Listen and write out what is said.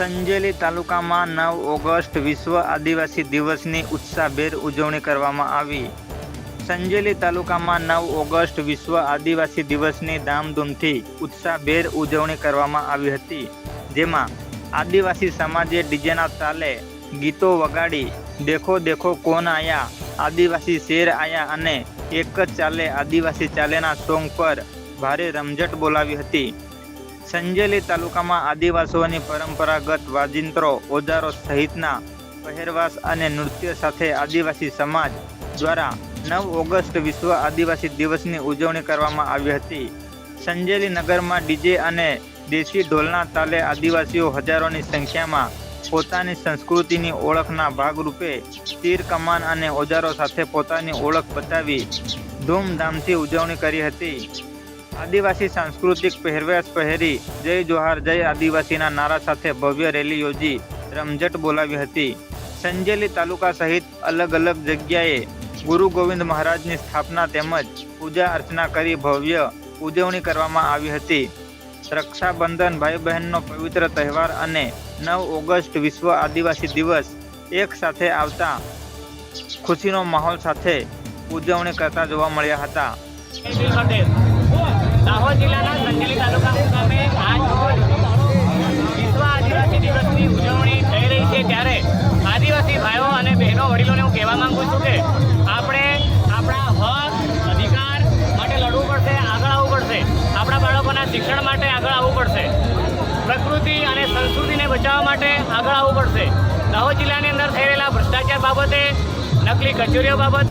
સંજેલી તાલુકામાં નવ ઓગસ્ટ વિશ્વ આદિવાસી દિવસની ઉત્સાહભેર ઉજવણી કરવામાં આવી. સંજેલી તાલુકામાં નવ ઓગસ્ટ વિશ્વ આદિવાસી દિવસની ધામધૂમથી ઉત્સાહભેર ઉજવણી કરવામાં આવી હતી. જેમાં આદિવાસી સમાજે ડીજેના તાલે ગીતો વગાડી, દેખો દેખો કોણ આયા? આદિવાસી શેર આયા? અને એક જ ચાલે આદિવાસી ચાલેના સોંગ પર ભારે રમઝટ બોલાવી હતી. સંજેલી તાલુકામાં આદિવાસીઓની પરંપરાગત વાજિંત્રો, ઓજારો સહિતના પહેરવાસ અને નૃત્ય સાથે આદિવાસી સમાજ દ્વારા નવ ઓગસ્ટ વિશ્વ આદિવાસી દિવસની ઉજવણી કરવામાં આવી હતી. સંજેલી નગરમાં ડીજે અને દેશી ઢોલના તાલે આદિવાસીઓ હજારોની સંખ્યામાં પોતાની સંસ્કૃતિની ઓળખના ભાગરૂપે તીર કમાન અને ઓજારો સાથે પોતાની ઓળખ બતાવી ધૂમધામથી ઉજવણી કરી હતી. આદિવાસી સાંસ્કૃતિક પહેરવેશ પહેરી જય જોહાર, જય આદિવાસીના નારા સાથે ભવ્ય રેલી યોજી રમઝટ બોલાવી હતી. સંજેલી તાલુકા સહિત અલગ અલગ જગ્યાએ ગુરુ ગોવિંદ મહારાજની સ્થાપના તેમજ પૂજા અર્ચના કરી ભવ્ય ઉજવણી કરવામાં આવી હતી. રક્ષાબંધન ભાઈ બહેનનો પવિત્ર તહેવાર અને નવ ઓગસ્ટ વિશ્વ આદિવાસી દિવસ એક સાથે આવતા ખુશીનો માહોલ સાથે ઉજવણી કરતા જોવા મળ્યા હતા. દાહોદ જિલ્લાના સંજેલી તાલુકા મુકામે આજ રોજ વિશ્વ આદિવાસી દિવસની ઉજવણી થઈ રહી છે ત્યારે આદિવાસી ભાઈઓ અને બહેનો વડીલોને હું કહેવા માંગુ છું કે આપણે આપણા હક, અધિકાર માટે લડવું પડશે, આગળ આવવું પડશે. આપણા બાળકોના શિક્ષણ માટે આગળ આવવું પડશે. પ્રકૃતિ અને સંસ્કૃતિને બચાવવા માટે આગળ આવવું પડશે. દાહોદ જિલ્લાની અંદર થઈ રહેલા ભ્રષ્ટાચાર બાબતે, નકલી કચેરીઓ બાબત